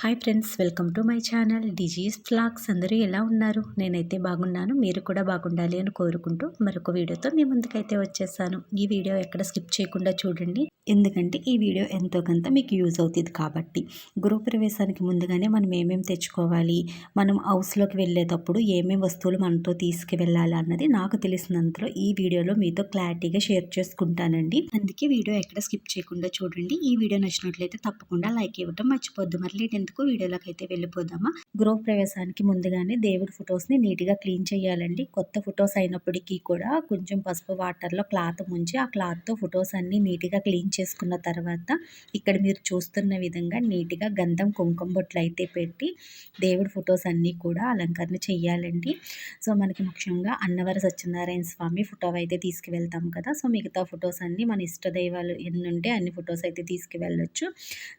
Hi friends welcome to my channel. Disease flags అందరూ ఎలా ఉన్నారు? నేనైతే బాగున్నాను. మీరు కూడా బాగుండాలి అని కోరుకుంటూ మరొక వీడియోతో మీ ముందుకైతే వచ్చేసాను. ఈ వీడియో ఎక్కడ స్కిప్ చేయకుండా చూడండి. ఎందుకంటే ఈ వీడియో ఎంతో కొంత మీకు యూజ్ అవుతుంది కాబట్టి. గృహప్రవేశానికి ముందుగానే మనం ఏమేమి తెచ్చుకోవాలి? మనం హౌస్లోకి వెళ్ళేటప్పుడు ఏమేమి వస్తువులు మనతో తీసుకువెళ్ళాలి అన్నది నాకు తెలిసినంతలో ఈ వీడియోలో మీతో క్లారిటీగా షేర్ చేసుకుంటానండి. అందుకే వీడియో ఎక్కడ స్కిప్ చేయకుండా చూడండి. ఈ వీడియో నచ్చినట్లయితే తప్పకుండా లైక్ ఇవ్వటం మర్చిపోద్దు మరి ఎందుకు వీడియోలోకి అయితే వెళ్ళిపోదామా గృహప్రవేశానికి ముందుగానే దేవుడి ఫొటోస్ని నీట్గా క్లీన్ చేయాలండి. కొత్త ఫొటోస్ అయినప్పటికీ కూడా కొంచెం పసుపు వాటర్లో క్లాత్ ముంచి ఆ క్లాత్తో ఫొటోస్ అన్నీ నీట్గా క్లీన్ చేసుకున్న తర్వాత ఇక్కడ మీరు చూస్తున్న విధంగా నీట్గా గంధం కుంకుమ బొట్లు అయితే పెట్టి దేవుడి ఫొటోస్ అన్నీ కూడా అలంకరణ చేయాలండి. సో మనకి ముఖ్యంగా అన్నవర సత్యనారాయణ స్వామి ఫోటో అయితే తీసుకువెళ్తాం కదా. సో మిగతా ఫొటోస్ అన్నీ మన ఇష్ట దైవాలు ఎన్ని ఉంటే అన్ని ఫొటోస్ అయితే తీసుకువెళ్ళొచ్చు.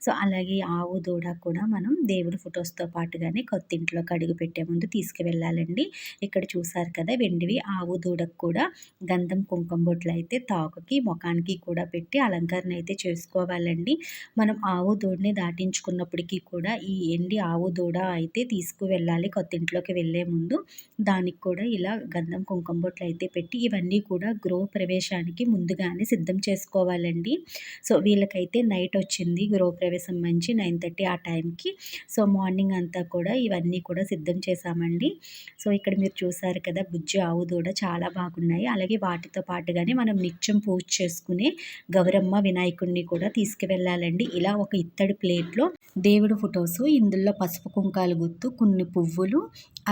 సో అలాగే ఆవు దూడ కూడా మనం దేవుడి ఫొటోస్తో పాటుగానే కొత్త ఇంట్లోకి అడుగు పెట్టే ముందు తీసుకువెళ్ళాలండి. ఇక్కడ చూసారు కదా వెండివి ఆవు దూడకు కూడా గంధం కుంకుమ బొట్లు అయితే తాకుకి ముఖానికి కూడా పెట్టి అలంకరణ అలంకరణ అయితే చేసుకోవాలండి. మనం ఆవు దూడని దాటించుకున్నప్పటికీ కూడా ఈ ఎండి ఆవు దూడ అయితే తీసుకువెళ్ళాలి కొత్త ఇంట్లోకి వెళ్ళే ముందు. దానికి కూడా ఇలా గంధం కుంకుమ బొట్లు అయితే పెట్టి ఇవన్నీ కూడా గృహ ప్రవేశానికి ముందుగానే సిద్ధం చేసుకోవాలండి. సో వీళ్ళకైతే నైట్ వచ్చింది గృహప్రవేశం మంచి నైన్ థర్టీ ఆ టైంకి. సో మార్నింగ్ అంతా కూడా ఇవన్నీ కూడా సిద్ధం చేశామండి. సో ఇక్కడ మీరు చూసారు కదా బుజ్జి ఆవు దూడ చాలా బాగున్నాయి. అలాగే వాటితో పాటుగానే మనం నిత్యం పూజ చేసుకునే గౌరమ్మ వినాయకుడిని కూడా తీసుకువెళ్ళాలండి. ఇలా ఒక ఇత్తడి ప్లేట్లో దేవుడు ఫొటోస్ ఇందులో పసుపు కుంకాలు గుర్తు కొన్ని పువ్వులు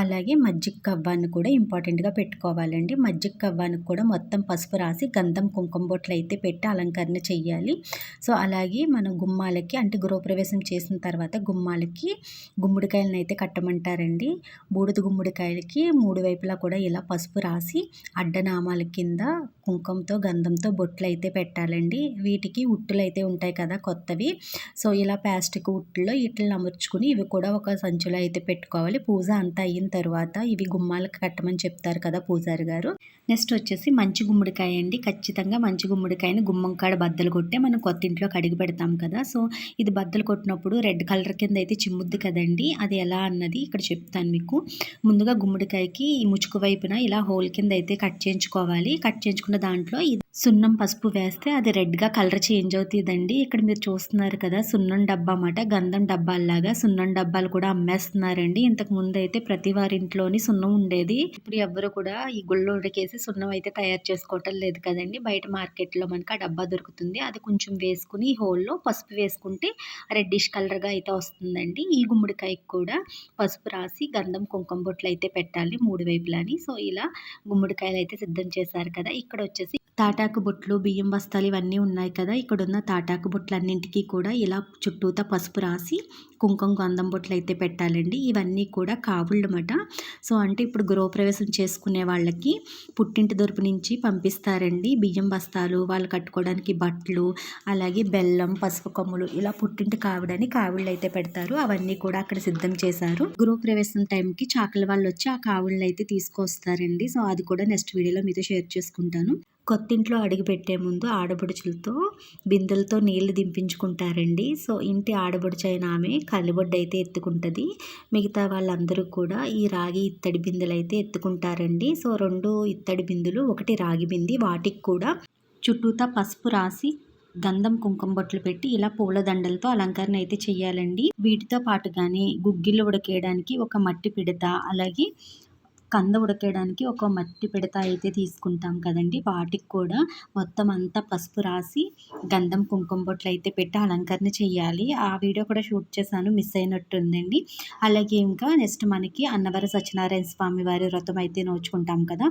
అలాగే మజ్జిగ కవ్వాన్ని కూడా ఇంపార్టెంట్గా పెట్టుకోవాలండి. మజ్జిగ కవ్వానికి కూడా మొత్తం పసుపు రాసి గంధం కుంకుమ బొట్లు అయితే పెట్టి అలంకరణ చెయ్యాలి. సో అలాగే మన గుమ్మాలకి అంటే గృహప్రవేశం చేసిన తర్వాత గుమ్మ గుమ్మాలకి గుమ్మడికాయలను అయితే కట్టమంటారండి. బూడిద గుమ్మడికాయలకి మూడు వైపులా కూడా ఇలా పసుపు రాసి అడ్డనామాల కింద కుంకుమతో గంధంతో బొట్లు అయితే పెట్టాలండి. వీటికి ఉట్టులు అయితే ఉంటాయి కదా కొత్తవి. సో ఇలా ప్లాస్టిక్ ఉట్టులో ఇట్లా అమర్చుకుని ఇవి కూడా ఒక సంచులో అయితే పెట్టుకోవాలి. పూజ అంతా అయిన తర్వాత ఇవి గుమ్మాలకు కట్టమని చెప్తారు కదా పూజారి గారు. నెక్స్ట్ వచ్చేసి మంచి గుమ్మడికాయ అండి. ఖచ్చితంగా మంచి గుమ్మడికాయని గుమ్మంకాడ బద్దలు కొట్టే మనం కొత్త ఇంట్లో కడిగి పెడతాం కదా. సో ఇది బద్దలు కొట్టినప్పుడు రెడ్ కలర్ కింద అయితే చిమ్ముద్ది కదండి. అది ఎలా అన్నది ఇక్కడ చెప్తాను మీకు. ముందుగా గుమ్మడికాయకి ఈ ముచుకు వైపున ఇలా హోల్ కింద అయితే కట్ చేయించుకోవాలి. కట్ చేయించుకున్న దాంట్లో సున్నం పసుపు వేస్తే అది రెడ్గా కలర్ చేంజ్ అవుతుందండి. ఇక్కడ మీరు చూస్తున్నారు కదా సున్నం డబ్బా అన్నమాట. గంధం డబ్బాల్లాగా సున్నం డబ్బాలు కూడా అమ్మేస్తున్నారండి. ఇంతకు ముందు అయితే ప్రతి వారింట్లోని సున్నం ఉండేది. ఇప్పుడు ఎవరు కూడా ఈ గుళ్ళు ఉడికేసి సున్నం అయితే తయారు చేసుకోవటం లేదు కదండి. బయట మార్కెట్లో మనకి ఆ డబ్బా దొరుకుతుంది. అది కొంచెం వేసుకుని హోల్లో పసుపు వేసుకుంటే రెడ్డిష్ కలర్గా అయితే వస్తుందండి. ఈ గుమ్మడికాయకి కూడా పసుపు రాసి గంధం కుంకుమ బొట్లు అయితే పెట్టాలి మూడు వైపులని. సో ఇలా గుమ్మడికాయలు అయితే సిద్ధం చేశారు కదా. ఇక్కడ వచ్చేసి తాటా తాటాకు బుట్లు బియ్యం బస్తాలు ఇవన్నీ ఉన్నాయి కదా. ఇక్కడున్న తాటాకు బుట్లన్నింటికి కూడా ఇలా చుట్టూతా పసుపు రాసి కుంకుమ గంధం బొట్లు అయితే పెట్టాలండి. ఇవన్నీ కూడా కావుళ్ళమాట. సో అంటే ఇప్పుడు గృహప్రవేశం చేసుకునే వాళ్ళకి పుట్టింటి దొరుపు నుంచి పంపిస్తారండి. బియ్యం బస్తాలు వాళ్ళు కట్టుకోవడానికి బట్టలు అలాగే బెల్లం పసుపు కొమ్ములు ఇలా పుట్టింటి కావడానికి కావుళ్ళు అయితే పెడతారు. అవన్నీ కూడా అక్కడ సిద్ధం చేశారు. గృహప్రవేశం టైంకి చాకల వాళ్ళు వచ్చి ఆ కావుళ్ళు అయితే తీసుకొస్తారండి. సో అది కూడా నెక్స్ట్ వీడియోలో మీతో షేర్ చేసుకుంటాను. కొత్తింట్లో అడుగుపెట్టే ముందు ఆడబడుచులతో బిందెలతో నీళ్ళు దింపించుకుంటారండి. సో ఇంటి ఆడబడుచు అయిన ఆమె కలిబొడ్డు అయితే ఎత్తుకుంటుంది. మిగతా వాళ్ళందరూ కూడా ఈ రాగి ఇత్తడి బిందెలు అయితే ఎత్తుకుంటారండి. సో రెండు ఇత్తడి బిందులు ఒకటి రాగి బింది. వాటికి కూడా చుట్టూతా పసుపు రాసి గంధం కుంకుమ బొట్లు పెట్టి ఇలా పూల దండలతో అలంకరణ అయితే చేయాలండి వీటితో పాటుగానే గుగ్గిళ్ళు ఉడకేయడానికి ఒక మట్టి పిడత అలాగే కంద ఉడకడానికి ఒక మట్టి పిడత అయితే తీసుకుంటాం కదండి. వాటికి కూడా మొత్తం అంతా పసుపు రాసి గంధం కుంకుమ బొట్లు అయితే పెట్టి అలంకరణ చేయాలి. ఆ వీడియో కూడా షూట్ చేశాను మిస్ అయినట్టుందండి. అలాగే ఇంకా నెక్స్ట్ మనకి అన్నవర సత్యనారాయణ స్వామి వారి వ్రతం అయితే నోచుకుంటాం కదా.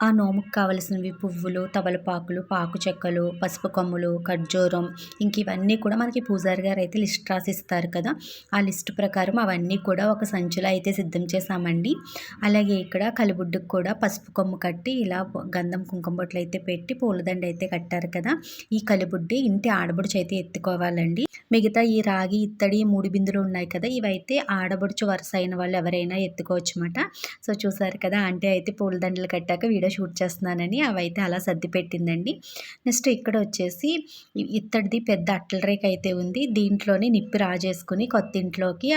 ఆ నోముకు కావలసినవి పువ్వులు తవలపాకులు పాకు చెక్కలు పసుపు కొమ్ములు ఖర్జూరం ఇంక ఇవన్నీ కూడా మనకి పూజారి గారు అయితే లిస్ట్ రాసిస్తారు కదా. ఆ లిస్ట్ ప్రకారం అవన్నీ కూడా ఒక సంచులో అయితే సిద్ధం చేసామండి అలాగే ఇక్కడ కలిబుడ్డుకు కూడా పసుపు కొమ్ము కట్టి ఇలా గంధం కుంకుమ బొట్లు అయితే పెట్టి పూలదండ అయితే కట్టారు కదా. ఈ కలిబుడ్డి ఇంటి ఆడబడుచు అయితే ఎత్తుకోవాలండి. మిగతా ఈ రాగి ఇత్తడి మూడు బిందులు ఉన్నాయి కదా. ఇవైతే ఆడబడుచు వరుస అయిన వాళ్ళు ఎవరైనా ఎత్తుకోవచ్చు అన్నమాట సో చూసారు కదా ఆంటీ అయితే పూలదండలు కట్టాక వీడియో వీడియో షూట్ చేస్తున్నానని అవైతే అలా సర్ది పెట్టిందండి. నెక్స్ట్ ఇక్కడ వచ్చేసి ఇత్తడిది పెద్ద అట్టల రేక్ అయితే ఉంది. దీంట్లోనే నిప్పి రాజేసుకుని కొత్త ఇంట్లోకి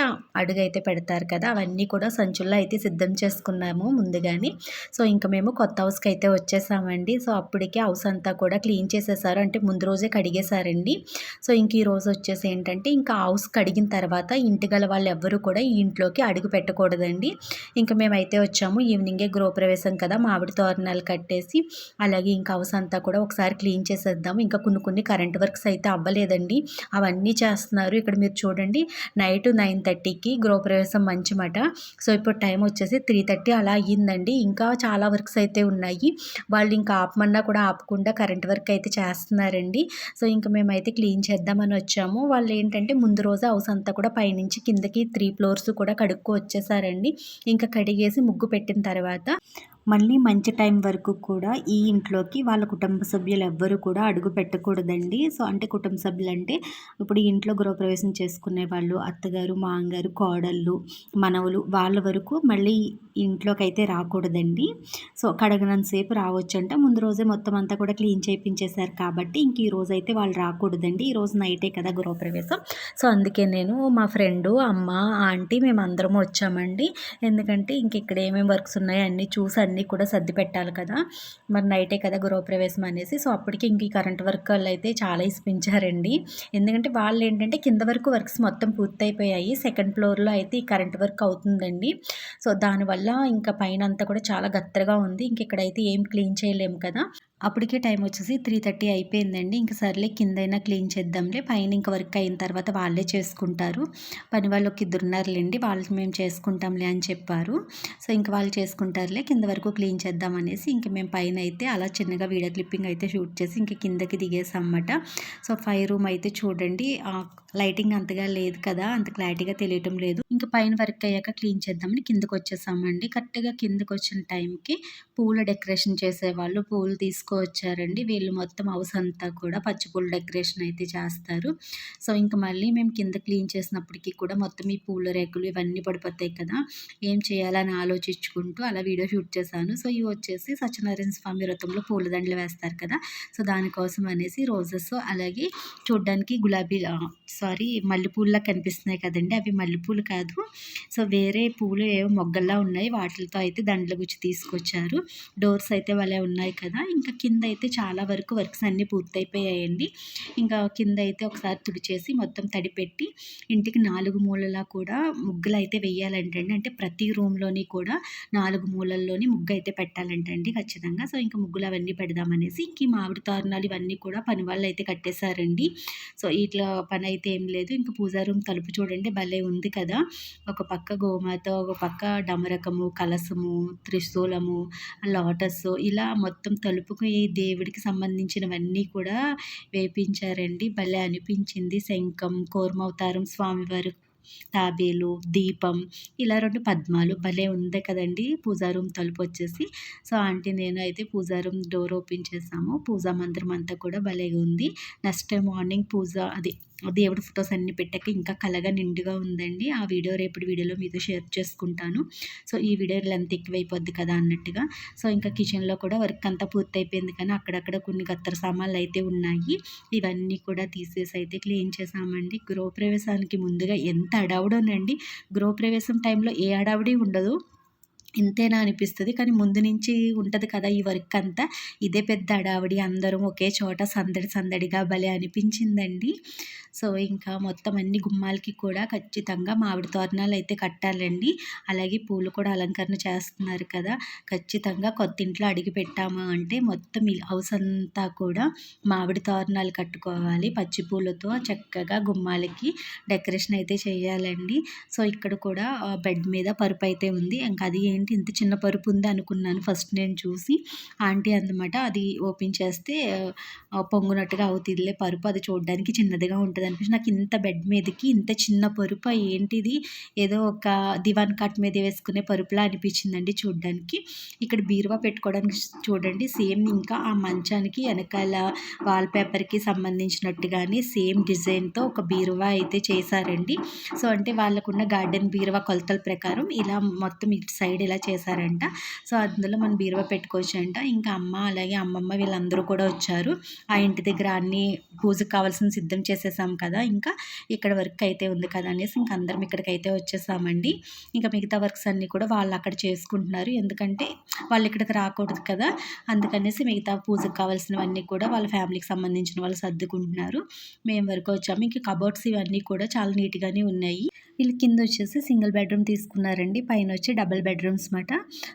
అడుగైతే పెడతారు కదా అవన్నీ కూడా సంచుల్లో అయితే సిద్ధం చేసుకున్నాము ముందుగానే. సో ఇంకా మేము కొత్త హౌస్కి అయితే వచ్చేసామండి. సో అప్పటికే హౌస్ అంతా కూడా క్లీన్ చేసేసారు. అంటే ముందు రోజే కడిగేశారండి. సో ఇంక ఈ రోజు వచ్చేసి ఏంటంటే ఇంకా హౌస్ కడిగిన తర్వాత ఇంటి గల వాళ్ళు ఎవ్వరూ కూడా ఈ ఇంట్లోకి అడుగు పెట్టకూడదండి. ఇంకా మేమైతే వచ్చాము ఈవినింగే గృహప్రవేశం కదా మామిడి తోరణాలు కట్టేసి అలాగే ఇంకా హౌస్ అంతా కూడా ఒకసారి క్లీన్ చేసేద్దాం ఇంకా కొన్ని కొన్ని కరెంట్ వర్క్స్ అయితే అవ్వలేదండి. అవన్నీ చేస్తున్నారు. ఇక్కడ మీరు చూడండి నైట్ నైన్ థర్టీకి గృహప్రవేశం మంచి మాట సో ఇప్పుడు టైం వచ్చేసి త్రీ థర్టీ అలా అయ్యిందండి. ఇంకా చాలా వర్క్స్ అయితే ఉన్నాయి. వాళ్ళు ఇంకా ఆపమన్నా కూడా ఆపకుండా కరెంట్ వర్క్ అయితే చేస్తున్నారండి. సో ఇంకా మేమైతే క్లీన్ చేద్దామని వచ్చాము. వాళ్ళు ఏంటంటే ముందు రోజు హౌస్ అంతా కూడా పైనుంచి కిందకి త్రీ ఫ్లోర్స్ కూడా కడుక్కో వచ్చేసారండి ఇంకా కడిగేసి ముగ్గు పెట్టిన తర్వాత మళ్ళీ మంచి టైం వరకు కూడా ఈ ఇంట్లోకి వాళ్ళ కుటుంబ సభ్యులు ఎవ్వరూ కూడా అడుగు పెట్టకూడదండి. సో అంటే కుటుంబ సభ్యులు అంటే ఇప్పుడు ఇంట్లో గృహప్రవేశం చేసుకునే వాళ్ళు అత్తగారు మాంగారు కోడళ్ళు మనవలు వాళ్ళ వరకు మళ్ళీ ఇంట్లోకి అయితే రాకూడదండి. సో కడగనంతసేపు రావచ్చు అంటే ముందు రోజే మొత్తం అంతా కూడా క్లీన్ చేయించేశారు కాబట్టి ఇంక ఈ రోజు అయితే వాళ్ళు రాకూడదండి. ఈ రోజు నైటే కదా గృహప్రవేశం. సో అందుకే నేను మా ఫ్రెండు అమ్మ ఆంటీ మేము అందరం వచ్చామండి. ఎందుకంటే ఇంక ఇక్కడ ఏమేమి వర్క్స్ ఉన్నాయో అన్నీ చూసి అన్నీ కూడా సర్ది పెట్టాలి కదా. మరి నైటే కదా గృహప్రవేశం అనేసి. సో అప్పటికి ఇంక ఈ కరెంట్ వర్క్ వాళ్ళు అయితే చాలా ఇస్పించారండి. ఎందుకంటే వాళ్ళు ఏంటంటే కింద వరకు వర్క్స్ మొత్తం పూర్తయిపోయాయి. సెకండ్ ఫ్లోర్లో అయితే ఈ కరెంట్ వర్క్ అవుతుందండి. సో దానివల్ల ఇంకా పైన అంతా కూడా చాలా గత్తరగా ఉంది. ఇంక ఇక్కడైతే ఏం క్లీన్ చేయలేము కదా. అప్పటికే టైం వచ్చేసి త్రీ థర్టీ అయిపోయిందండి. ఇంక సర్లే కిందైనా క్లీన్ చేద్దాంలే. పైన ఇంక వర్క్ అయిన తర్వాత వాళ్ళే చేసుకుంటారు. పని వాళ్ళు ఒక ఇద్దరు ఉన్నారులేండి. వాళ్ళకి మేము చేసుకుంటాంలే అని చెప్పారు. సో ఇంక వాళ్ళు చేసుకుంటారులే. కింద వరకు క్లీన్ చేద్దాం అనేసి ఇంక మేము పైన అయితే అలా చిన్నగా వీడియో క్లిప్పింగ్ అయితే షూట్ చేసి ఇంక కిందకి దిగేసాం అన్నమాట సో ఫైవ్ రూమ్ అయితే చూడండి. లైటింగ్ అంతగా లేదు కదా అంత క్లారిటీగా తెలియటం లేదు. ఇంకా పైన వర్క్ అయ్యాక క్లీన్ చేద్దామని కిందకు వచ్చేసామండి కరెక్ట్గా కిందకు వచ్చిన టైంకి పూల డెకరేషన్ చేసేవాళ్ళు పూలు తీసుకువచ్చారండి. వీళ్ళు మొత్తం హౌస్ అంతా కూడా పచ్చి పూల డెకరేషన్ అయితే చేస్తారు. సో ఇంకా మళ్ళీ మేము కింద క్లీన్ చేసినప్పటికీ కూడా మొత్తం ఈ పూల రేకులు ఇవన్నీ పడిపోతాయి కదా ఏం చేయాలని ఆలోచించుకుంటూ అలా వీడియో షూట్ చేశాను. సో ఇవి వచ్చేసి సత్యనారాయణ స్వామి వ్రతంలో పూలదండలు వేస్తారు కదా సో దానికోసం అనేసి రోజెస్ అలాగే చూడ్డానికి గులాబీ సారీ మల్లెపూలులా కనిపిస్తున్నాయి కదండి. అవి మల్లెపూలు కాదు. సో వేరే పూలు ఏవో మొగ్గల్లా ఉన్నాయి. వాటితో అయితే దండల గుచ్చి తీసుకొచ్చారు. డోర్స్ అయితే వాళ్ళే ఉన్నాయి కదా. ఇంకా కింద అయితే చాలా వరకు వర్క్స్ అన్నీ పూర్తయిపోయాయండి. ఇంకా కింద అయితే ఒకసారి తుడిచేసి మొత్తం తడిపెట్టి ఇంటికి నాలుగు మూలలా కూడా ముగ్గులు అయితే వేయాలంటండి అంటే ప్రతి రూమ్లోని కూడా నాలుగు మూలల్లోని ముగ్గు అయితే పెట్టాలంటండి ఖచ్చితంగా. సో ఇంకా ముగ్గులు అవన్నీ పెడదామనేసి ఇంక మామిడి తోరణాలు ఇవన్నీ కూడా పని వాళ్ళు అయితే కట్టేశారండి. సో ఇట్లా పని అయితే అయితే ఏం లేదు. ఇంకా పూజా రూమ్ తలుపు చూడండి భలే ఉంది కదా. ఒక పక్క గోమాత ఒక పక్క డమరకము కలసము త్రిశూలము లోటస్ ఇలా మొత్తం తలుపుకి దేవుడికి సంబంధించినవన్నీ కూడా వేపించారండి. భలే అనిపించింది. శంఖం కోర్మవతారం స్వామివారు తాబేలు దీపం ఇలా రెండు పద్మాలు భలే ఉంది కదండి. పూజా రూమ్ తలుపు వచ్చేసి. సో ఆంటీ నేను అయితే పూజా రూమ్ డోర్ ఓపెన్ చేసాము. పూజా మందిరం అంతా కూడా భలేగా ఉంది. నెక్స్ట్ మార్నింగ్ పూజ అది దేవుడి ఫొటోస్ అన్ని పెట్టాక ఇంకా కలగా నిండుగా ఉందండి. ఆ వీడియో రేపటి వీడియోలో మీతో షేర్ చేసుకుంటాను. సో ఈ వీడియో లెంత్ ఎక్కువైపోద్ది కదా అన్నట్టుగా. సో ఇంకా కిచెన్లో కూడా వర్క్ అంతా పూర్తయిపోయింది కానీ అక్కడక్కడ కొన్ని గత్తర సామాన్లు అయితే ఉన్నాయి. ఇవన్నీ కూడా తీసేసి అయితే క్లీన్ చేసామండి గృహప్రవేశానికి ముందుగా ఎంత అడావుడోనండి. గృహప్రవేశం టైంలో ఏ అడావుడి ఉండదు. ఇంతేనా అనిపిస్తుంది. కానీ ముందు నుంచి ఉంటుంది కదా ఈ వర్క్ అంతా ఇదే పెద్ద అడావిడి అందరం ఒకే చోట సందడి సందడిగా భలే అనిపించిందండి. సో ఇంకా మొత్తం అన్ని గుమ్మాలకి కూడా ఖచ్చితంగా మామిడి తోరణాలు అయితే కట్టాలండి. అలాగే పూలు కూడా అలంకరణ చేస్తున్నారు కదా. ఖచ్చితంగా కొత్త ఇంట్లో అడిగి పెట్టాము అంటే మొత్తం ఈ హౌస్ అంతా కూడా మామిడి తోరణాలు కట్టుకోవాలి. పచ్చి పూలతో చక్కగా గుమ్మాలకి డెకరేషన్ అయితే చేయాలండి. సో ఇక్కడ కూడా బెడ్ మీద పరుపు అయితే ఉంది. ఇంకా అది ఏంటి ఇంత చిన్న పరుపు ఉంది అనుకున్నాను. ఫస్ట్ నేను చూసి ఆంటీ అందమాట అది ఓపెన్ చేస్తే పొంగునట్టుగా అవుతుందిలే పరుపు అది చూడడానికి చిన్నదిగా ఉంటుంది అనిపించి నాకు ఇంత బెడ్ మీదకి ఇంత చిన్న పరుపు ఏంటిది? ఏదో ఒక దివాన్ కట్ మీద వేసుకునే పరుపులా అనిపించిందండి చూడడానికి. ఇక్కడ బీరువా పెట్టుకోవడానికి చూడండి సేమ్ ఇంకా ఆ మంచానికి వెనకాల వాల్ పేపర్కి సంబంధించినట్టుగానే సేమ్ డిజైన్తో ఒక బీరువా అయితే చేశారండి. సో అంటే వాళ్ళకున్న గార్డెన్ బీరువా కొలతల ప్రకారం ఇలా మొత్తం ఇటు సైడ్ ఇలా చేశారంట. సో అందులో మనం బీరువా పెట్టుకోవచ్చు అంట ఇంకా అమ్మ అలాగే అమ్మమ్మ వీళ్ళందరూ కూడా వచ్చారు. ఆ ఇంటి దగ్గర అన్ని పూజకు కావాల్సిన సిద్ధం చేసేసాం కదా. ఇంకా ఇక్కడ వర్క్ అయితే ఉంది కదా అనేసి ఇంకా అందరం ఇక్కడికైతే అయితే వచ్చేసామండి. ఇంకా మిగతా వర్క్స్ అన్నీ కూడా వాళ్ళు అక్కడ చేసుకుంటున్నారు. ఎందుకంటే వాళ్ళు ఇక్కడికి రాకూడదు కదా. అందుకనేసి మిగతా పూజకు కావాల్సినవన్నీ కూడా వాళ్ళ ఫ్యామిలీకి సంబంధించిన వాళ్ళు సర్దుకుంటున్నారు. మేము వరకు వచ్చాము. ఇంకా కబోర్డ్స్ ఇవన్నీ కూడా చాలా నీట్గానే ఉన్నాయి. వీళ్ళు కింద వచ్చేసి సింగిల్ బెడ్రూమ్ తీసుకున్నారండి. పైన వచ్చి డబుల్ ఐటమ్స్ మాట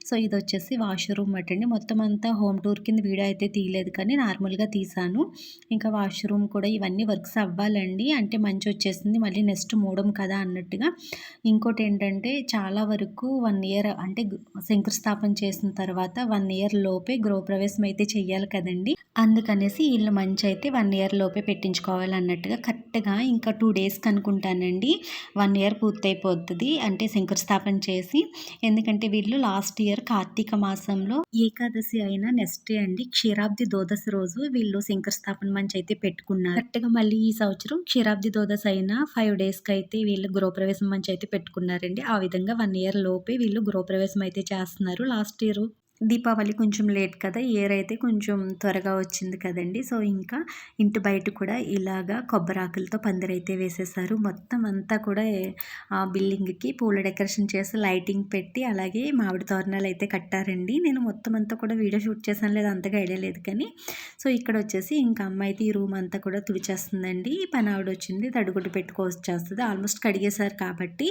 సో ఇది వచ్చేసి వాష్రూమ్ అటండి. మొత్తం అంతా హోమ్ టూర్ కింద వీడియో అయితే తీయలేదు కానీ నార్మల్గా తీసాను. ఇంకా వాష్రూమ్ కూడా ఇవన్నీ వర్క్స్ అవ్వాలండి. అంటే మంచి వచ్చేసింది. మళ్ళీ నెక్స్ట్ మూడం కదా అన్నట్టుగా. ఇంకోటి ఏంటంటే చాలా వరకు వన్ ఇయర్ అంటే శంకుస్థాపన చేసిన తర్వాత వన్ ఇయర్ లోపే గృహప్రవేశం అయితే చెయ్యాలి కదండి. అందుకనేసి వీళ్ళు మంచి అయితే వన్ ఇయర్ లోపే పెట్టించుకోవాలి అన్నట్టుగా కరెక్ట్గా ఇంకా టూ డేస్కి అనుకుంటానండి వన్ ఇయర్ పూర్తయిపోతుంది అంటే శంకుస్థాపన చేసి. ఎందుకంటే వీళ్ళు లాస్ట్ ఇయర్ కార్తీక మాసంలో ఏకాదశి అయిన నెక్స్ట్ డే అండి క్షీరాబ్ది ద్వాదశి రోజు వీళ్ళు శంకరస్థాపన మంచి అయితే పెట్టుకున్నారు. కరెక్ట్గా మళ్ళీ ఈ సంవత్సరం క్షీరాబ్ది ద్వాదశి అయిన ఫైవ్ డేస్కి అయితే వీళ్ళు గృహప్రవేశం మంచి అయితే పెట్టుకున్నారండి. ఆ విధంగా వన్ ఇయర్ లోపే వీళ్ళు గృహప్రవేశం అయితే చేస్తున్నారు లాస్ట్ ఇయర్. దీపావళి కొంచెం లేట్ కదా ఇయర్ అయితే కొంచెం త్వరగా వచ్చింది కదండి. సో ఇంకా ఇంటి బయట కూడా ఇలాగా కొబ్బరాకులతో పందిరైతే వేసేసారు. మొత్తం అంతా కూడా ఆ బిల్డింగ్కి పూల డెకరేషన్ చేసి లైటింగ్ పెట్టి అలాగే మామిడి తోరణాలు అయితే కట్టారండి. నేను మొత్తం అంతా కూడా వీడియో షూట్ చేశాను లేదు అంతగా ఐడియా లేదు కానీ. సో ఇక్కడ వచ్చేసి ఇంకా అమ్మాయి అయితే ఈ రూమ్ అంతా కూడా తుడిచేస్తుందండి. పని ఆవిడ వచ్చింది తడిగుడ్డు పెట్టుకోవచ్చేస్తుంది. ఆల్మోస్ట్ కడిగేశారు కాబట్టి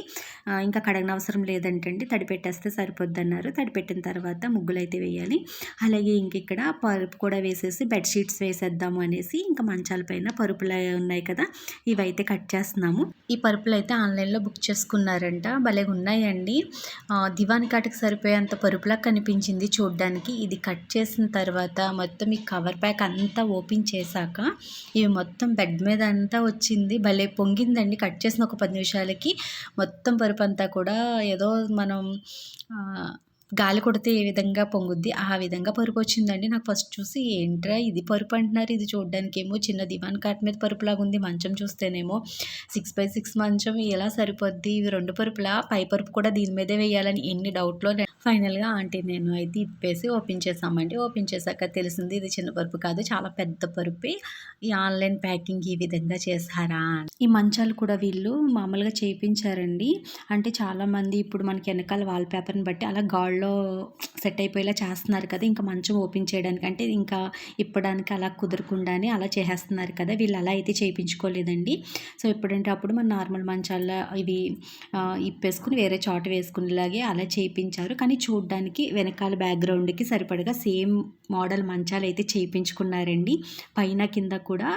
ఇంకా ఇంకా కడగనవసరం లేదంటండి. తడి పెట్టేస్తే సరిపోద్ది అన్నారు తడి పెట్టిన తర్వాత ముగ్గులు అయితే వేయాలి. అలాగే ఇంక ఇక్కడ పరుపు కూడా వేసేసి బెడ్షీట్స్ వేసేద్దాము అనేసి ఇంకా మంచాల పైన పరుపులు అవి ఉన్నాయి కదా ఇవైతే కట్ చేస్తున్నాము. ఈ పరుపులు అయితే ఆన్లైన్లో బుక్ చేసుకున్నారంట. భలే ఉన్నాయండి. దివాన్ కాటకి సరిపోయేంత పరుపులా కనిపించింది చూడ్డానికి. ఇది కట్ చేసిన తర్వాత మొత్తం ఈ కవర్ ప్యాక్ అంతా ఓపెన్ చేశాక ఇవి మొత్తం బెడ్ మీద అంతా వచ్చింది. భలే పొంగిందండి. కట్ చేసిన ఒక పది నిమిషాలకి మొత్తం పరుపు అంతా కూడా ఏదో మనం గాలి కొడితే ఏ విధంగా పొంగుద్ది? ఆ విధంగా పరుపు వచ్చిందండి. నాకు ఫస్ట్ చూసి ఏంట్రా ఇది పరుపు అంటున్నారు. ఇది చూడడానికి ఏమో చిన్న దివాన్ కాట్ మీద పరుపులాగా ఉంది. మంచం చూస్తేనేమో సిక్స్ బై సిక్స్ మంచం ఎలా సరిపోద్ది? ఇవి రెండు పరుపులా? పై పరుపు కూడా దీని మీదే వేయాలని ఎన్ని డౌట్లో ఫైనల్గా ఆంటీ నేను అయితే ఇప్పేసి ఓపెన్ చేసామండి ఓపెన్ చేశాక తెలిసింది ఇది చిన్న పరుపు కాదు. చాలా పెద్ద పరుపు. ఈ ఆన్లైన్ ప్యాకింగ్ ఈ విధంగా చేశారా అని. ఈ మంచాలు కూడా వీళ్ళు మామూలుగా చేయించారండి. అంటే చాలామంది ఇప్పుడు మనకి వెనకాల వాల్ పేపర్ని బట్టి అలా వాళ్ళలో సెట్ అయిపోయేలా చేస్తున్నారు కదా ఇంకా మంచం ఓపెన్ చేయడానికి అంటే ఇంకా ఇప్పడానికి అలా కుదరకుండానే అలా చేసేస్తున్నారు కదా వీళ్ళు అలా అయితే చేయించుకోలేదండి. సో ఎప్పుడంటే అప్పుడు మన నార్మల్ మంచాల ఇవి ఇప్పేసుకుని వేరే చాటు వేసుకునేలాగే అలా చేయించారు. కానీ చూడడానికి వెనకాల బ్యాక్గ్రౌండ్కి సరిపడగా సేమ్ మోడల్ మంచాలు అయితే చేయించుకున్నారండి. పైన కింద కూడా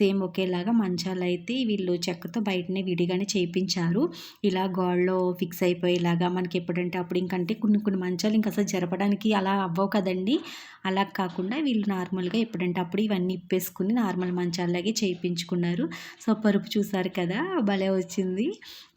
సేమ్ ఒకేలాగా మంచాలు అయితే వీళ్ళు చెక్కతో బయటనే విడిగానే చేయించారు. ఇలా గోడలో ఫిక్స్ అయిపోయేలాగా మనకి ఎప్పుడంటే అప్పుడు ఇంకంటే కొన్ని కొన్ని మంచాలు ఇంకా అసలు జరపడానికి అలా అవ్వవు కదండి. అలా కాకుండా వీళ్ళు నార్మల్గా ఎప్పుడంటే అప్పుడు ఇవన్నీ ఇప్పేసుకుని నార్మల్ మంచాలాగే చేయించుకున్నారు. సో పరుపు చూసారు కదా భలే వచ్చింది.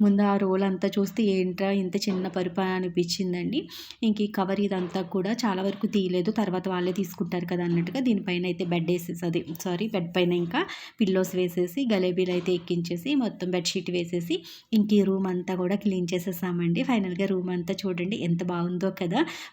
ముందు ఆ రోల్ అంతా చూస్తే ఏంట్రా ఇంత చిన్న పరుపు అనిపించిందండి. ఇంక ఈ కవర్ ఇదంతా కూడా చాలా వరకు తీయలేదు. తర్వాత వాళ్ళే తీసుకుంటారు కదా అన్నట్టుగా దీనిపైన అయితే బెడ్ వేసేసి అది సారీ బెడ్ పైన ఇంకా పిల్లోస్ వేసేసి గలేబీలు అయితే ఎక్కించేసి మొత్తం బెడ్షీట్ వేసేసి ఇంక ఈ రూమ్ అంతా కూడా క్లీన్ చేసేసామండి. ఫైనల్గా రూమ్ అంతా చూడండి ఎంత బాగుందో కదా.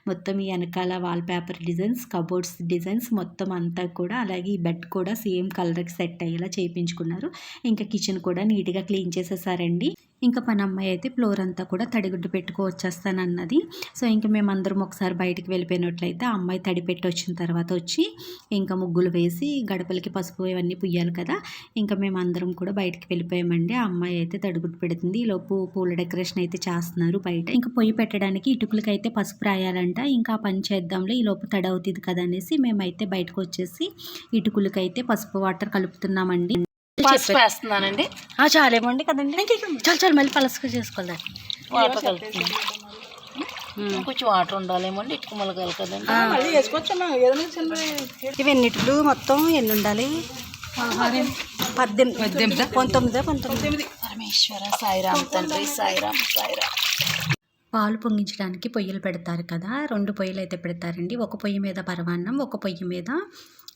మొత్తం ఈ వెనకాల wall paper designs cupboards designs మొత్తం అంతా కూడా అలాగే ఈ బెడ్ కూడా సేమ్ కలర్కి సెట్ అయ్యేలా చేయించుకున్నారు. ఇంకా కిచెన్ కూడా నీట్గా క్లీన్ చేసేసారండి. ఇంకా పని అమ్మాయి అయితే ఫ్లోర్ అంతా కూడా తడిగుడ్డు పెట్టుకో వచ్చేస్తానన్నది. సో ఇంకా మేమందరం ఒకసారి బయటికి వెళ్ళిపోయినట్లయితే ఆ అమ్మాయి తడి పెట్టి వచ్చిన తర్వాత వచ్చి ఇంకా ముగ్గులు వేసి గడపలకి పసుపు ఇవన్నీ పుయ్యాలి కదా. ఇంకా మేమందరం కూడా బయటికి వెళ్ళిపోయామండి. ఆ అమ్మాయి అయితే తడిగుడ్డు పెడుతుంది. ఈ లోపు పూల డెకరేషన్ అయితే చేస్తున్నారు బయట. ఇంకా పొయ్యి పెట్టడానికి ఇటుకులకి అయితే పసుపు రాయాలంట. ఇంకా పని చేద్దాంలో ఈ లోపు తడి అవుతుంది కదా అనేసి మేమైతే బయటకు వచ్చేసి ఇటుకలకైతే పసుపు వాటర్ కలుపుతున్నామండి. పసుపు వేస్తున్నానండి. ఆ, చాలేమండి కదండి. చాలు చాలు మళ్ళీ పలసగా చేసుకోవాలి వాటర్ కొంచెం వాటర్ ఉండాలేమోండి ఇటుక మొలకలు కదండి ఇవి ఎన్నిట్లు మొత్తం ఎన్ని ఉండాలి? పద్దెనిమిది. పంతొమ్మిది పంతొమ్మిది? పరమేశ్వర సాయిరామ్ తండ్రి సాయిరామ్ సాయిరామ్. పాలు పొంగించడానికి పొయ్యిలు పెడతారు కదా. రెండు పొయ్యిలు అయితే పెడతారండి. ఒక పొయ్యి మీద పరమాన్నం ఒక పొయ్యి మీద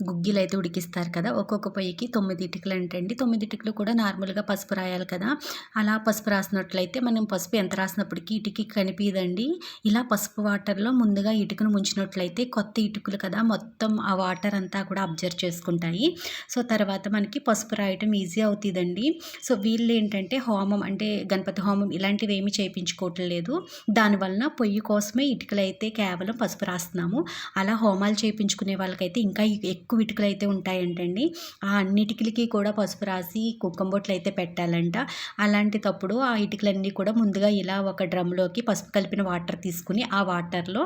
గుగ్గిలు అయితే ఉడికిస్తారు కదా ఒక్కొక్క పొయ్యికి తొమ్మిది ఇటుకలు అంటండి తొమ్మిది ఇటుకలు కూడా నార్మల్గా పసుపు రాయాలి కదా. అలా పసుపు రాసినట్లయితే మనం పసుపు ఎంత రాసినప్పటికీ ఇటుకి కనిపించదండి ఇలా పసుపు వాటర్లో ముందుగా ఇటుకను ముంచినట్లయితే కొత్త ఇటుకలు కదా మొత్తం ఆ వాటర్ అంతా కూడా అబ్జర్వ్ చేసుకుంటాయి. సో తర్వాత మనకి పసుపు రాయటం ఈజీ అవుతుందండి. సో వీళ్ళు ఏంటంటే హోమం అంటే గణపతి హోమం ఇలాంటివి ఏమీ చేయించుకోవట్లేదు దానివలన పొయ్యి కోసమే ఇటుకలు అయితే కేవలం పసుపు రాస్తున్నాము. అలా హోమాలు చేయించుకునే వాళ్ళకైతే ఇంకా ఎక్కువ ఇటుకలు అయితే ఉంటాయంటండి. ఆ అన్నిటికలకి కూడా పసుపు రాసి కుంకుమ అయితే పెట్టాలంట. అలాంటి తప్పుడు ఆ ఇటుకలన్నీ కూడా ముందుగా ఇలా ఒక డ్రమ్లోకి పసుపు కలిపిన వాటర్ తీసుకుని ఆ వాటర్లో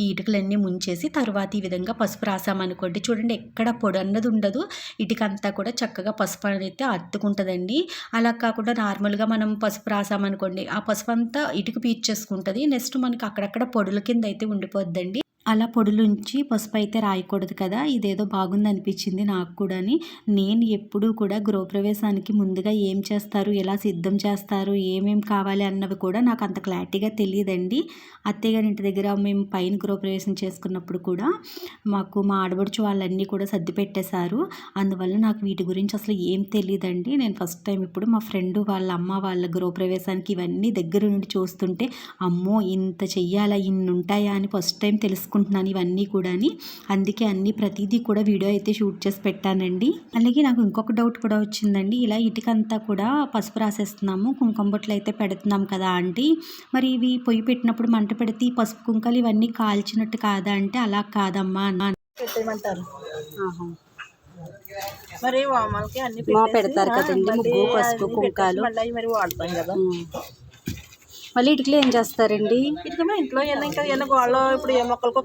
ఈ ఇటుకలన్నీ ముంచేసి తర్వాత ఈ విధంగా పసుపు రాసామనుకోండి చూడండి ఎక్కడ పొడి అన్నది ఉండదు. ఇటుక అంతా కూడా చక్కగా పసుపు అయితే అత్తుకుంటుందండి అలా కాకుండా నార్మల్గా మనం పసుపు రాసామనుకోండి ఆ పసుపు అంతా ఇటుక పీచేసుకుంటుంది నెక్స్ట్ మనకి అక్కడక్కడ పొడుల కింద అయితే ఉండిపోద్దండి. అలా పొడులుంచి పసుపు అయితే రాయకూడదు కదా ఇదేదో బాగుంది అనిపించింది నాకు కూడాని. నేను ఎప్పుడూ కూడా గృహప్రవేశానికి ముందుగా ఏం చేస్తారు ఎలా సిద్ధం చేస్తారు ఏమేమి కావాలి అన్నవి కూడా నాకు అంత క్లారిటీగా తెలియదండి. అత్తయ్యగారి ఇంటి దగ్గర మేము పైన గృహప్రవేశం చేసుకున్నప్పుడు కూడా మాకు మా ఆడబడుచు వాళ్ళన్నీ కూడా సర్ది పెట్టేశారు. అందువల్ల నాకు వీటి గురించి అసలు ఏం తెలియదండి. నేను ఫస్ట్ టైం ఇప్పుడు మా ఫ్రెండ్ వాళ్ళ అమ్మ వాళ్ళ గృహప్రవేశానికి ఇవన్నీ దగ్గర నుండి చూస్తుంటే అమ్మో ఇంత చెయ్యాలా ఇన్ని ఉంటాయా అని ఫస్ట్ టైం తెలుసు తెలుసుకుంటున్నాను ఇవన్నీ కూడాని. అందుకే అన్ని ప్రతిదీ కూడా వీడియో అయితే షూట్ చేసి పెట్టానండి. అలాగే నాకు ఇంకొక డౌట్ కూడా వచ్చిందండి. ఇలా ఇటుకంతా కూడా పసుపు రాసేస్తున్నాము కుంకుమ బొట్లు అయితే పెడుతున్నాం కదా ఆంటీ. మరి ఇవి పొయ్యి పెట్టినప్పుడు మంట పెడితే ఈ పసుపు కుంకాలు ఇవన్నీ కాల్చినట్టు కాదా అంటే అలా కాదమ్మా అన్నా. పెట్టేయమంటారు. మరి పెడతారు కదండి, ముగ్గు, పసుపు, కుంకాలు. మరి వాడతాం కదా. మళ్ళీ ఇటుకలు ఏం చేస్తారండి? ఇంట్లో ఇప్పుడు ఏ మొక్కలకో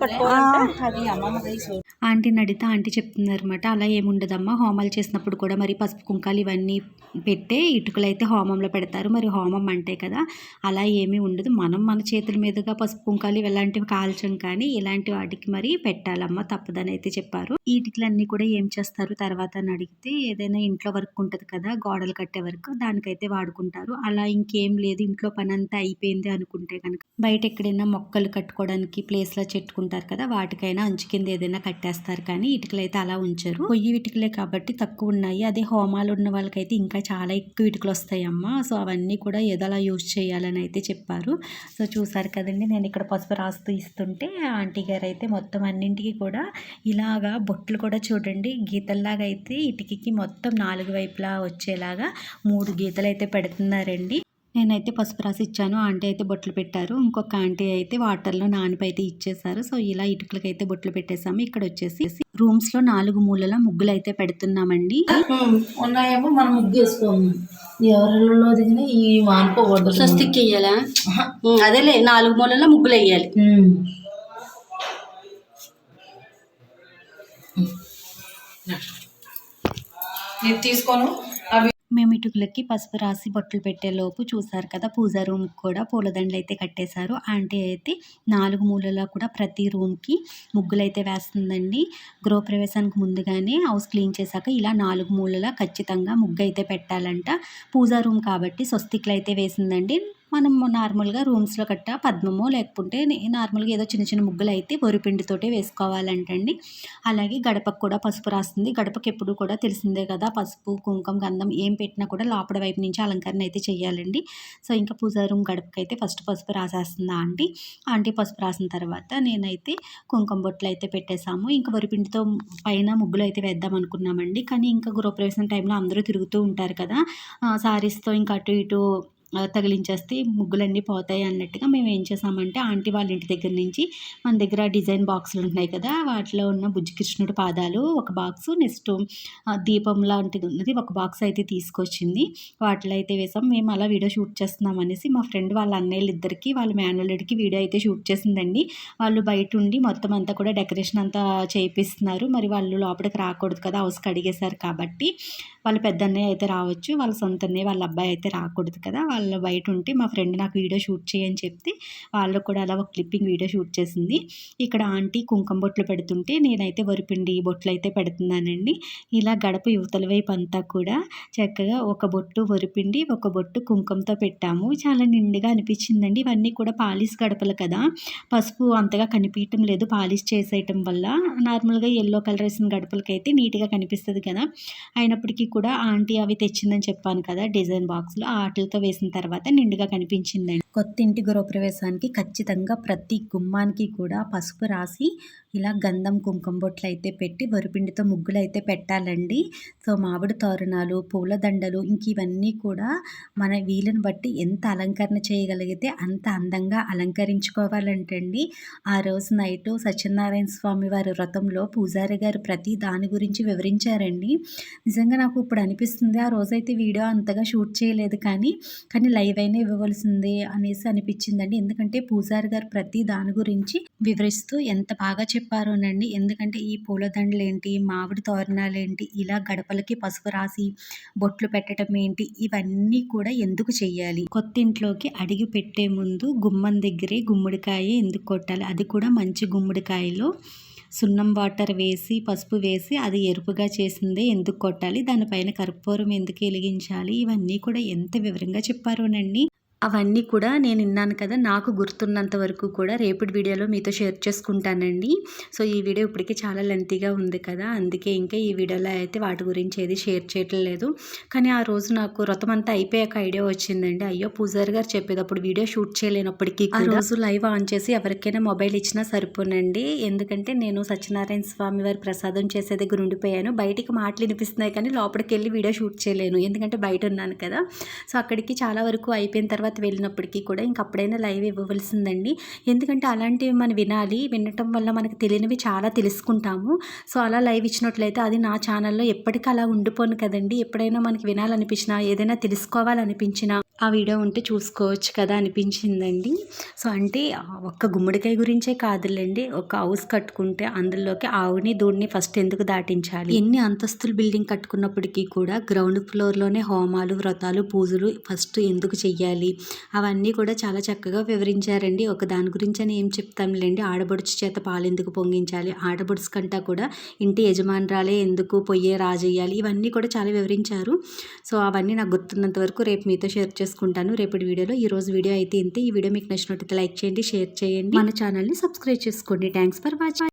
ఆంటీని అడిగితే ఆంటీ చెప్తుందనమాట అలా ఏముండదమ్మా. హోమాలు చేసినప్పుడు కూడా మరి పసుపు కుంకాలు ఇవన్నీ పెట్టే ఇటుకలు అయితే హోమంలో పెడతారు. మరి హోమం అంటే కదా అలా ఏమీ ఉండదు. మనం మన చేతుల మీదుగా పసుపు కుంకాలు ఇలాంటివి కాల్చం కానీ ఇలాంటి వాటికి మరి పెట్టాలమ్మా. తప్పదని అయితే చెప్పారు. ఈ ఇటుకలన్నీ కూడా ఏం చేస్తారు? తర్వాత అని అడిగితే ఏదైనా ఇంట్లో వర్క్ ఉంటుంది కదా గోడలు కట్టే వర్క్ దానికైతే వాడుకుంటారు. అలా ఇంకేం లేదు. ఇంట్లో పని అంతా వెళ్ళిపోయింది అనుకుంటే కనుక బయట ఎక్కడైనా మొక్కలు కట్టుకోవడానికి ప్లేస్లో చెట్టుకుంటారు కదా వాటికైనా అంచు కింద ఏదైనా కట్టేస్తారు. కానీ ఇటుకలు అయితే అలా ఉంచారు. పొయ్యి ఇటుకలే కాబట్టి తక్కువ ఉన్నాయి. అదే హోమాలు ఉన్న వాళ్ళకైతే ఇంకా చాలా ఎక్కువ ఇటుకలు వస్తాయమ్మా. సో అవన్నీ కూడా ఏదో అలా యూజ్ చేయాలని అయితే చెప్పారు. సో చూసారు కదండి నేను ఇక్కడ పసుపు రాస్తూ ఇస్తుంటే ఆంటీ గారు అయితే మొత్తం అన్నింటికి కూడా ఇలాగా బొట్లు కూడా చూడండి గీతల్లాగా అయితే ఇటుకకి మొత్తం నాలుగు వైపులా వచ్చేలాగా మూడు గీతలు అయితే పెడుతున్నారండి. నేనైతే పసుపు రాసి ఇచ్చాను. ఆంటీ అయితే బొట్లు పెట్టారు. ఇంకొక ఆంటీ అయితే వాటర్లో నానిపి అయితే ఇచ్చేసారు సో ఇలా ఇటుకలకి అయితే బొట్లు పెట్టేసాము ఇక్కడ వచ్చేసి రూమ్స్లో నాలుగు మూలల ముగ్గులు అయితే పెడుతున్నామండి ఉన్నాయేమో మనం ముగ్గు వేసుకోము. ఎవరిలో దిగిన ఈ మానుకోకూడదు స్వస్తిక్ వేయాలా? అదేలే నాలుగు మూలల ముగ్గులు వేయాలి. నేను తీసుకోను. మేము ఇటుకలకి పసుపు రాసి బొట్లు పెట్టేలోపు చూసారు కదా పూజా రూమ్కి కూడా పూలదండలు అయితే కట్టేశారు. ఆంటీ అయితే నాలుగు మూలలో కూడా ప్రతి రూమ్కి ముగ్గులు అయితే వేస్తుందండి. గృహప్రవేశానికి ముందుగానే హౌస్ క్లీన్ చేశాక ఇలా నాలుగు మూలల ఖచ్చితంగా ముగ్గు అయితే పెట్టాలంట. పూజా రూమ్ కాబట్టి స్వస్తిక్లు అయితే వేసిందండి. మనం నార్మల్గా రూమ్స్లో కట్ట పద్మమో లేకపోతే నార్మల్గా ఏదో చిన్న చిన్న ముగ్గులు అయితే వరిపిండితోటే వేసుకోవాలంటండి. అలాగే గడపకు కూడా పసుపు రాస్తుంది. గడపకి ఎప్పుడు కూడా తెలిసిందే కదా పసుపు కుంకుమ గంధం ఏం పెట్టినా కూడా లోపల వైపు నుంచి అలంకరణ అయితే చేయాలండి సో ఇంకా పూజా రూమ్ గడపకి అయితే ఫస్ట్ పసుపు రాసేస్తుందా ఆంటీ. ఆంటీ పసుపు రాసిన తర్వాత నేనైతే కుంకుమ బొట్లు అయితే పెట్టేశాము. ఇంకా వరిపిండితో పైన ముగ్గులు అయితే వేద్దాం అనుకున్నామండి. కానీ ఇంకా గృహప్రవేశం టైంలో అందరూ తిరుగుతూ ఉంటారు కదా. సారీస్తో ఇంకా అటు ఇటు తగిలించేస్తే ముగ్గులన్నీ పోతాయి అన్నట్టుగా మేము ఏం చేసామంటే ఆంటీ వాళ్ళ ఇంటి దగ్గర నుంచి మన దగ్గర డిజైన్ బాక్సులు ఉంటున్నాయి కదా వాటిలో ఉన్న బుజ్జి కృష్ణుడి పాదాలు ఒక బాక్సు నెక్స్ట్ దీపం లాంటిది ఉన్నది ఒక బాక్స్ అయితే తీసుకొచ్చింది. వాటిలో అయితే వేసాం. మేము అలా వీడియో షూట్ చేస్తున్నాం అనేసి మా ఫ్రెండ్ వాళ్ళ అన్నయ్యలు ఇద్దరికి వాళ్ళ మేనల్లుడికి వీడియో అయితే షూట్ చేసిందండి. వాళ్ళు బయట ఉండి మొత్తం అంతా కూడా డెకరేషన్ అంతా చేయిస్తున్నారు మరి వాళ్ళు లోపలికి రాకూడదు కదా హౌస్ అడిగేశారు కాబట్టి. వాళ్ళ పెద్ద అన్నయ్య అయితే రావచ్చు వాళ్ళ సొంత అన్నయ్య వాళ్ళ అబ్బాయి అయితే రాకూడదు కదా వాళ్ళ వాళ్ళు బయట ఉంటే మా ఫ్రెండ్ నాకు వీడియో షూట్ చేయని చెప్తే వాళ్ళు కూడా అలా ఒక క్లిప్పింగ్ వీడియో షూట్ చేసింది. ఇక్కడ ఆంటీ కుంకుమ బొట్లు పెడుతుంటే నేనైతే వరిపిండి బొట్లు అయితే పెడుతున్నానండి. ఇలా గడప యువతల వైపు అంతా కూడా చక్కగా ఒక బొట్టు వరిపిండి ఒక బొట్టు కుంకుమతో పెట్టాము. చాలా నిండుగా అనిపించిందండి. ఇవన్నీ కూడా పాలిష్ గడపలు కదా. పసుపు అంతగా కనిపించటం లేదు. పాలిష్ చేసేయటం వల్ల నార్మల్గా ఎల్లో కలర్ వేసిన గడపలకైతే నీట్గా కనిపిస్తుంది కదా. అయినప్పటికీ కూడా ఆంటీ అవి తెచ్చిందని చెప్పాను కదా డిజైన్ బాక్స్లో. ఆ ఆటలతో వేసిన తర్వాత నిండుగా కనిపించిందండి. కొత్త ఇంటి గృహప్రవేశానికి ఖచ్చితంగా ప్రతి గుమ్మానికి కూడా పసుపు రాసి ఇలా గంధం కుంకుమ బొట్లు అయితే పెట్టి వరిపిండితో ముగ్గులు అయితే పెట్టాలండి. సో మామిడి తోరణాలు పూల దండలు ఇంక ఇవన్నీ కూడా మన వీలుని బట్టి ఎంత అలంకరణ చేయగలిగితే అంత అందంగా అలంకరించుకోవాలంటండి. ఆ రోజు నైటు సత్యనారాయణ స్వామి వారి వ్రతంలో పూజారి గారు ప్రతి దాని గురించి వివరించారండి. నిజంగా నాకు ఇప్పుడు అనిపిస్తుంది ఆ రోజైతే వీడియో అంతగా షూట్ చేయలేదు కానీ కానీ లైవ్ అయినా ఇవ్వవలసిందే అనేసి అనిపించిందండి. ఎందుకంటే పూజారి గారు ప్రతి దాని గురించి వివరిస్తూ ఎంత బాగా చెప్పారోనండి. ఎందుకంటే ఈ పూలదండలు ఏంటి మామిడి తోరణాలు ఏంటి ఇలా గడపలకి పసుపు రాసి బొట్లు పెట్టడం ఏంటి? ఇవన్నీ కూడా ఎందుకు చెయ్యాలి? కొత్త ఇంట్లోకి అడిగి పెట్టే ముందు గుమ్మం దగ్గరే గుమ్మడికాయ ఎందుకు కొట్టాలి? అది కూడా మంచి గుమ్మడికాయలో సున్నం వాటర్ వేసి పసుపు వేసి అది ఎరుపుగా చేసిందే ఎందుకు కొట్టాలి? దానిపైన కర్పూరం ఎందుకు వెలిగించాలి? ఇవన్నీ కూడా ఎంత వివరంగా చెప్పారోనండి. అవన్నీ కూడా నేను విన్నాను కదా నాకు గుర్తున్నంత వరకు కూడా రేపటి వీడియోలో మీతో షేర్ చేసుకుంటానండి. సో ఈ వీడియో ఇప్పటికీ చాలా లెంతీగా ఉంది కదా అందుకే ఇంకా ఈ వీడియోలో అయితే వాటి గురించి ఏది షేర్ చేయటం లేదు. కానీ ఆ రోజు నాకు వ్రతం అంతా అయిపోయాక ఐడియా వచ్చిందండి. అయ్యో పూజారి గారు చెప్పేటప్పుడు వీడియో షూట్ చేయలేనప్పటికీ ఆ రోజు లైవ్ ఆన్ చేసి ఎవరికైనా మొబైల్ ఇచ్చినా సరిపోనండి. ఎందుకంటే నేను సత్యనారాయణ స్వామి వారి ప్రసాదం చేసే దగ్గర ఉండిపోయాను. బయటికి మాటలు వినిపిస్తున్నాయి కానీ లోపలికి వెళ్ళి వీడియో షూట్ చేయలేను. ఎందుకంటే బయట ఉన్నాను కదా. సో అక్కడికి చాలా వరకు అయిపోయిన తర్వాత వెళ్ళినప్పటికీ కూడా ఇంక అప్పుడైనా లైవ్ ఇవ్వవలసిందండి. ఎందుకంటే అలాంటివి మనం వినాలి వినటం వల్ల మనకు తెలియనివి చాలా తెలుసుకుంటాము. సో అలా లైవ్ ఇచ్చినట్లయితే అది నా ఛానల్లో ఎప్పటికీ అలా ఉండిపోను కదండి. ఎప్పుడైనా మనకి వినాలనిపించినా ఏదైనా తెలుసుకోవాలనిపించినా ఆ వీడియో ఉంటే చూసుకోవచ్చు కదా అనిపించిందండి. సో అంటే ఒక్క గుమ్మడికాయ గురించే కాదులేండి. ఒక హౌస్ కట్టుకుంటే అందులోకి ఆవుని దూడిని ఫస్ట్ ఎందుకు దాటించాలి? ఎన్ని అంతస్తుల బిల్డింగ్ కట్టుకున్నప్పటికీ కూడా గ్రౌండ్ ఫ్లోర్లోనే హోమాలు వ్రతాలు పూజలు ఫస్ట్ ఎందుకు చెయ్యాలి? అవన్నీ కూడా చాలా చక్కగా వివరించారండి. ఒక దాని గురించి అని ఏం చెప్తాంలేండి. ఆడబడుచు చేత పాలు ఎందుకు పొంగించాలి? ఆడబడుచు కంటా కూడా ఇంటి యజమానురాలే ఎందుకు పొయ్యే రాజేయాలి ఇవన్నీ కూడా చాలా వివరించారు. సో అవన్నీ నాకు గుర్తున్నంత వరకు రేపు మీతో షేర్ చేసుకుంటాను. రేపటి వీడియోలో ఈ రోజు వీడియో అయితే ఇంతే. ఈ వీడియో మీకు నచ్చినట్లయితే లైక్ చేయండి షేర్ చేయండి. మన ఛానల్ని సబ్స్క్రైబ్ చేసుకోండి. Thanks for watching.